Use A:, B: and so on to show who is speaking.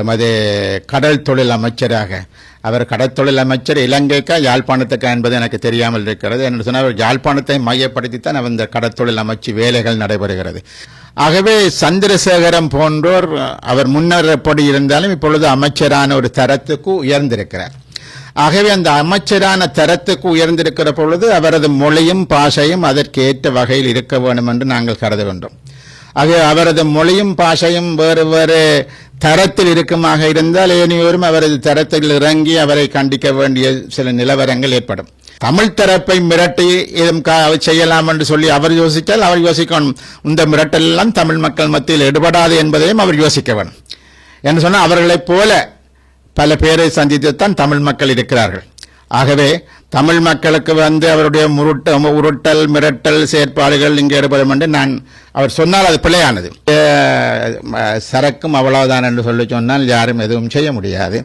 A: எமது கடல் தொழில் அமைச்சராக. அவர் கடற்தொழில் அமைச்சர் இலங்கைக்கா யாழ்ப்பாணத்துக்கா என்பது எனக்கு தெரியாமல் இருக்கிறது. என்று சொன்னால் அவர் யாழ்ப்பாணத்தை மையப்படுத்தித்தான் அவர் இந்த கடற்தொழில் அமைச்சு வேலைகள் நடைபெறுகிறது. ஆகவே சந்திரசேகரம் போன்றோர் அவர் முன்னர் எப்படி இருந்தாலும் இப்பொழுது அமைச்சரான ஒரு தரத்துக்கு உயர்ந்திருக்கிறார். ஆகவே அந்த அமைச்சரான தரத்துக்கு உயர்ந்திருக்கிற பொழுது அவரது மொழியும் பாஷையும் அதற்கு ஏற்ற வகையில் இருக்க வேண்டும் என்று நாங்கள் கருத வேண்டும். ஆக அவரது மொழியும் பாஷையும் வேறு வேறு தரத்தில் இருக்குமாக இருந்தால் ஏனையோரும் அவரது தரத்தில் இறங்கி அவரை கண்டிக்க வேண்டிய சில நிலவரங்கள் ஏற்படும். தமிழ் தரப்பை மிரட்டி இதும் செய்யலாம் என்று சொல்லி அவர் யோசித்தால் அவர் யோசிக்கணும். இந்த மிரட்டலெல்லாம் தமிழ் மக்கள் மத்தியில் எடுபடாது என்பதையும் அவர் யோசிக்க வேண்டும். என்று சொன்னால் அவர்களைப் போல பல பேரை சந்தித்துத்தான் தமிழ் மக்கள் இருக்கிறார்கள். ஆகவே தமிழ் மக்களுக்கு வந்து அவருடைய முருட்ட உருட்டல் மிரட்டல் செயற்பாடுகள் இங்கே ஈடுபடும் என்று நான் அவர் சொன்னால் அது பிழையானது. சரக்கும் அவ்வளவுதான் என்று சொல்லி சொன்னால் யாரும் எதுவும் செய்ய முடியாது.